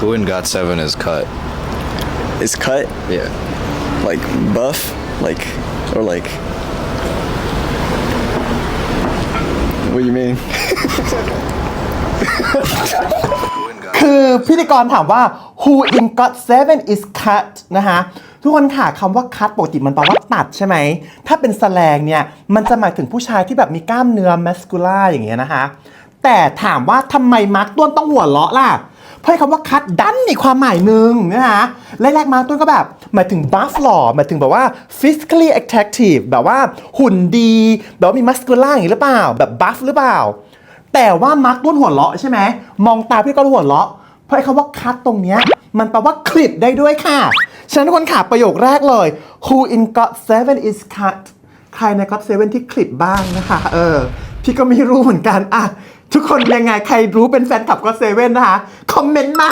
Who in GOT7 is cut? Is cut Yeah. like buff, like or like. What do you mean? คือพิธีกรถามว่า who in God seven is cut นะฮะทุกคนค่ะคำว่า cut ปกติมันแปลว่าตัดใช่ไหม ถ้าเป็นแสลงเนี่ย มันจะหมายถึงผู้ชายที่แบบมีกล้ามเนื้อ muscular อย่างเงี้ยนะคะ แต่ถามว่าทำไมมาร์กต้นต้องหัวเราะล่ะ เพราะคำว่า cut ดันมีความหมายหนึ่งนะคะแรกๆมาต้นก็แบบหมายถึง buff หล่อหมายถึงแบบว่า physically attractive แบบว่าหุ่นดี แบบว่ามี muscular อย่างนี้หรือเปล่า แบบ buff หรือเปล่า แต่ว่ามาร์กต้นหัวเราะใช่ไหมมองตาพี่ก้อนหัวเราะ เพราะคำว่าคัดตรงเนี้ยมันแปลว่าคลิปได้ด้วยค่ะ ฉะนั้นทุกคนค่ะประโยคแรกเลย Who in God seven is cut ใครใน God seven ที่คลิปบ้างนะคะ เออ พี่ก็ไม่รู้เหมือนกัน อะ ทุกคนยังไงใครรู้เป็นแฟนคลับก็เซเว่นนะคะ คอมเมนต์มา